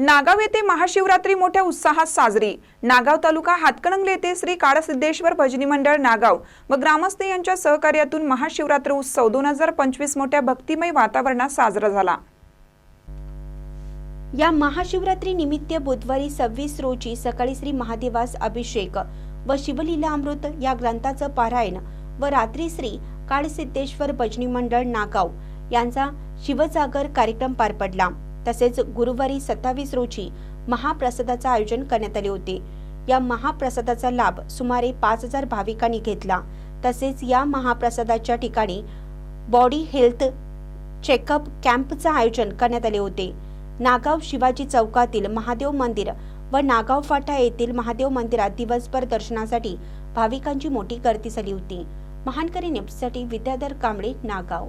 नागाव येथे महाशिवरात्री मोठ्या उत्साहात साजरी. नागाव तालुका हातकणंगले येथे श्री काळसिद्धेश्वर भजनी मंडळ नागाव व ग्रामस्थ यांच्या सहकार्यातून महाशिवरात्र उत्सव दोन हजार पंचवीस मोठ्या भक्तिमय वातावरणात साजरा झाला. या महाशिवरात्री निमित्त बुधवारी सव्वीस रोजी सकाळी श्री महादेवास अभिषेक व शिवलीला अमृत या ग्रंथाचं पारायण व रात्री श्री काळसिद्धेश्वर भजनी मंडळ नागाव यांचा शिवजागर कार्यक्रम पार पडला. तसेच गुरुवारी सत्तावीस रोजी महाप्रसादाचं आयोजन करण्यात आले होते. या महाप्रसादाचा लाभ सुमारे पाच हजार भाविकांनी घेतला. तसेच या महाप्रसादाच्या ठिकाणी बॉडी हेल्थ चेकअप कॅम्पचं आयोजन करण्यात आले होते. नागाव शिवाजी चौकातील महादेव मंदिर व नागाव फाटा येथील महादेव मंदिरात दिवसभर दर्शनासाठी भाविकांची मोठी गर्दी झाली होती. महानकरी नेप्ससाठी विद्याधर कांबळे नागाव.